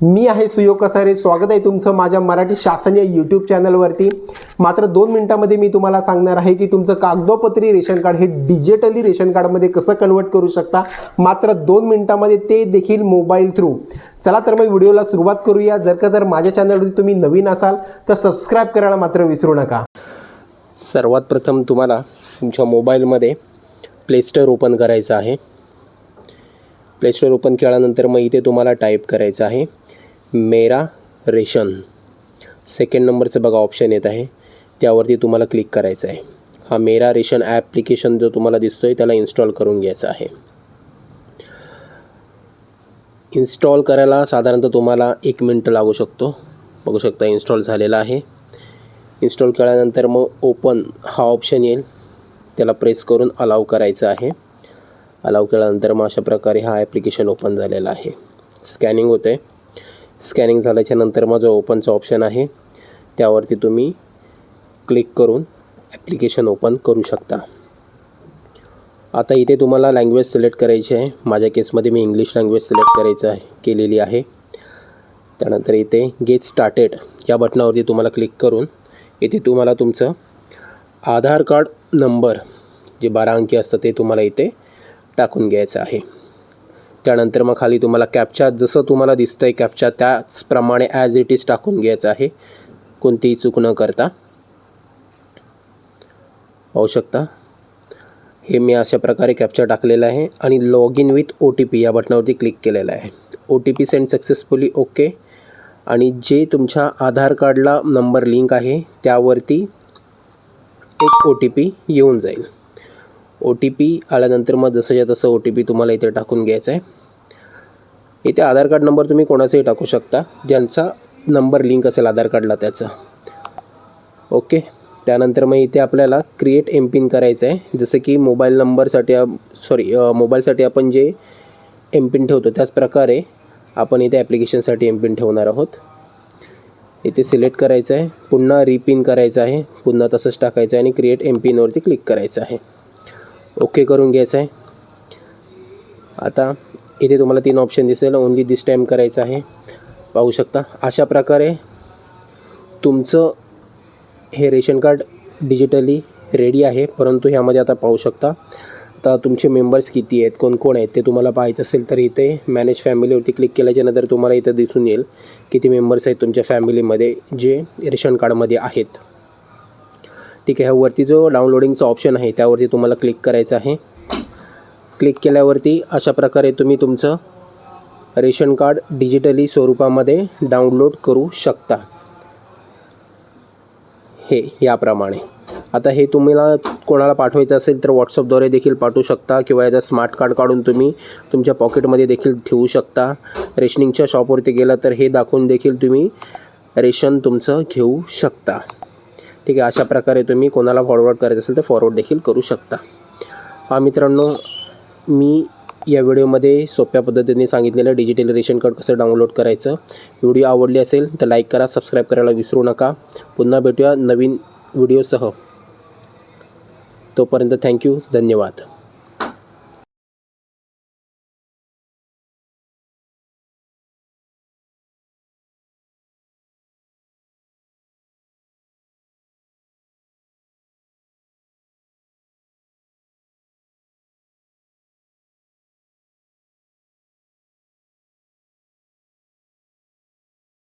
मी आहे सुयोग कसारे. स्वागत आहे तुमचं माझ्या मराठी शासन या यूट्यूब चॅनलवरती मात्र दोन मिनिटामध्ये मी तुम्हाला सांगणार आहे की तुमचं कागदोपत्री रेशन कार्ड हे डिजिटली रेशन कार्डमध्ये कसं कन्वर्ट करू शकता? मात्र दोन मिनिटामध्ये ते देखील मोबाईल थ्रू चला तर मग व्हिडिओला सुरुवात करूया. जर का जर माझ्या चॅनलवरती तुम्ही नवीन असाल तर सबस्क्राईब करायला मात्र विसरू नका. सर्वात प्रथम तुम्हाला तुमच्या मोबाईलमध्ये प्लेस्टोर ओपन करायचं आहे. प्लेस्टोर ओपन केल्यानंतर मग इथे तुम्हाला टाईप करायचं आहे. मेरा रेशन. सेकंड नंबरचं बघा ऑप्शन येत आहे. त्यावरती तुम्हाला क्लिक करायचं आहे. हा मेरा रेशन ॲप्लिकेशन जो तुम्हाला दिसतो आहे त्याला इन्स्टॉल करून घ्यायचा आहे. इन्स्टॉल करायला साधारणतः तुम्हाला एक मिनटं लागू शकतो. बघू शकता इन्स्टॉल झालेला आहे. इन्स्टॉल केल्यानंतर मग ओपन हा ऑप्शन येईल. त्याला प्रेस करून अलाव करायचं आहे. अलाव केल्यानंतर मग अशा प्रकारे हा ॲप्लिकेशन ओपन झालेला आहे. स्कॅनिंग होतं आहे स्कॅनिंग झाल्याच्यानंतर माझं ओपनचं ओपनचा ऑप्शन आहे. त्यावरती तुम्ही क्लिक करून ॲप्लिकेशन ओपन करू शकता. आता इथे तुम्हाला लँग्वेज सिलेक्ट करायची आहे. माझ्या केसमध्ये मी इंग्लिश लँग्वेज सिलेक्ट करायचं आहे केलेली आहे. त्यानंतर इथे गेट स्टार्टेड या बटनावरती तुम्हाला क्लिक करून इथे तुम्हाला तुमचं आधार कार्ड नंबर जे बारा अंकी असतं ते तुम्हाला इथे टाकून घ्यायचं आहे. त्यानंतर मग खाली तुम्हाला कॅपचा जसं तुम्हाला दिसतं आहे कॅप्चा त्याचप्रमाणे ॲज इट इज टाकून घ्यायचं आहे. कोणतीही चूक न करता. पाहू शकता. हे मी अशा प्रकारे कॅप्चा टाकलेलं आहे आणि log in with O T P या बटनावरती क्लिक केलेलं आहे. O T P send successfully okay आणि जे तुमच्या आधार कार्डला नंबर लिंक आहे त्यावरती एक ओ टी पी येऊन जाईल. ओ टी पी आल्यानंतर मग जसंच्या तसं ओ टी पी तुम्हाला इथे टाकून घ्यायचा आहे. इथे आधार कार्ड नंबर तुम्ही कोणाचाही टाकू शकता. ज्यांचा नंबर लिंक असेल आधार कार्डला त्याचा. ओके? त्यानंतर मग इथे आपल्याला क्रिएट एम पिन करायचं आहे. जसं की मोबाईल नंबरसाठी सॉरी मोबाईलसाठी आपण जे एम पिन ठेवतो त्याच प्रकारे आपण इथे ॲप्लिकेशनसाठी एम पिन ठेवणार आहोत. इथे सिलेक्ट करायचं आहे. पुन्हा रिपिन करायचं आहे. पुन्हा तसंच टाकायचं आहे आणि क्रिएट एम पिनवरती क्लिक करायचं आहे. ओके करून घ्यायचं आहे. आता इथे तुम्हाला तीन ऑप्शन दिसेल. ओनली दिस टाईम करायचं आहे. पाहू शकता. अशा प्रकारे तुमचं हे रेशन कार्ड डिजिटली रेडी आहे. परंतु ह्यामध्ये आता पाहू शकता. आता तुमचे मेंबर्स किती आहेत? कोण कोण आहेत? ते तुम्हाला पाहायचं असेल तर इथे मॅनेज फॅमिलीवरती क्लिक केल्याच्यानंतर तुम्हाला इथं दिसून येईल किती मेंबर्स आहेत तुमच्या फॅमिलीमध्ये जे रेशन कार्डमध्ये आहेत. ठीक आहे ह्यावरती जो डाउनलोडिंगचा ऑप्शन आहे त्यावरती तुम्हाला क्लिक करायचं आहे. क्लिक केल्यावरती अशा प्रकारे तुम्ही तुमचं रेशन कार्ड डिजिटली स्वरूपामध्ये डाउनलोड करू शकता. हे याप्रमाणे. आता हे तुम्हाला कोणाला पाठवायचं असेल तर व्हॉट्सअपद्वारे देखील पाठवू शकता किंवा याचा स्मार्ट कार्ड काढून तुम्ही तुमच्या पॉकेटमध्ये देखील ठेवू शकता. रेशनिंगच्या शॉपवरती गेला तर हे दाखवून देखील तुम्ही रेशन तुमचं घेऊ शकता. ठीक आहे अशा प्रकारे तुम्ही कोणाला फॉरवर्ड करायचं असेल तर फॉरवर्ड देखील करू शकता. हा मित्रांनो मी या व्हिडिओमध्ये सोप्या पद्धतीने सांगितलेलं डिजिटल रेशन कार्ड कसं डाउनलोड करायचं व्हिडिओ आवडली असेल तर लाईक करा सबस्क्राईब करायला विसरू नका. पुन्हा भेटूया नवीन व्हिडिओसह. तोपर्यंत थँक्यू धन्यवाद.